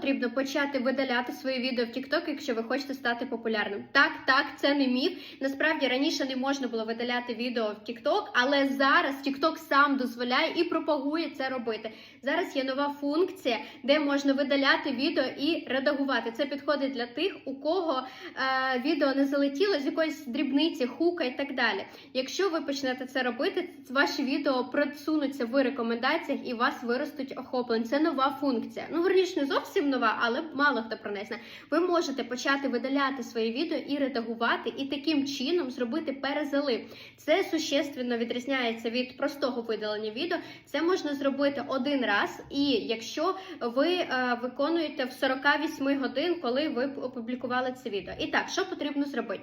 потрібно почати видаляти свої відео в TikTok, якщо ви хочете стати популярним. Так, так, це не міф. Насправді раніше не можна було видаляти відео в TikTok, але зараз TikTok сам дозволяє і пропагує це робити. Зараз є нова функція, де можна видаляти відео і редагувати. Це підходить для тих, у кого е, відео не залетіло з якоїсь дрібниці, хука і так далі. Якщо ви почнете це робити, ваші відео просунуться в рекомендаціях і у вас виростуть охоплень. Це нова функція. Ну, верніше, не зовсім нова, але мало хто про неї знає. Ви можете почати видаляти свої відео і редагувати, і таким чином зробити перезалив. Це существенно відрізняється від простого видалення відео. Це можна зробити один раз, і якщо ви е, виконуєте в 48 годин, коли ви опублікували це відео. І так, що потрібно зробити?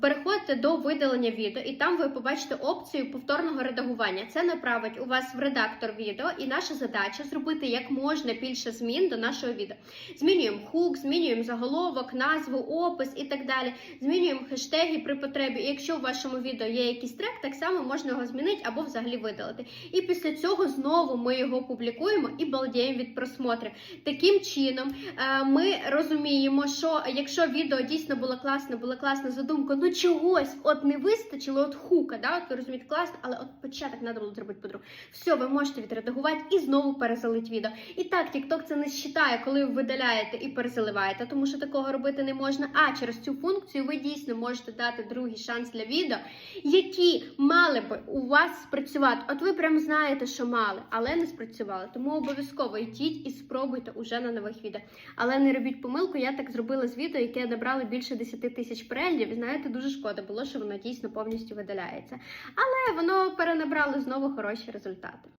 Переходите до видалення відео, і там ви побачите опцію повторного редагування. Це направить у вас в редактор відео, і наша задача зробити як можна більше змін до нашого відео. Змінюємо хук, змінюємо заголовок, назву, опис і так далі. Змінюємо хештеги при потребі. І якщо в вашому відео є якийсь трек, так само можна його змінити або взагалі видалити. І після цього знову ми його публікуємо і балдіємо від просмотрів. Таким чином е, ми розуміємо, що якщо відео дійсно було класне, була класна задумка, ну чогось от не вистачило, от хука, да, от ви розумієте, класно, але от початок треба було зробити по-другому. Все, ви можете відредагувати і знову перезалити відео. І так, TikTok це не считає, коли ви видаляєте і перезаливаєте, тому що такого робити не можна. А через цю функцію ви дійсно можете дати другий шанс для відео, які мали би у вас спрацювати. От ви прям знаєте, що мали, але не спрацювали. Тому обов'язково йдіть і спробуйте уже на нових відео. Але не робіть помилку, я так зробила з відео, яке набрало більше 10 тисяч переглядів. Знаєте, дуже шкода було, що воно дійсно повністю видаляється. Але воно перенабрало знову хороші результати.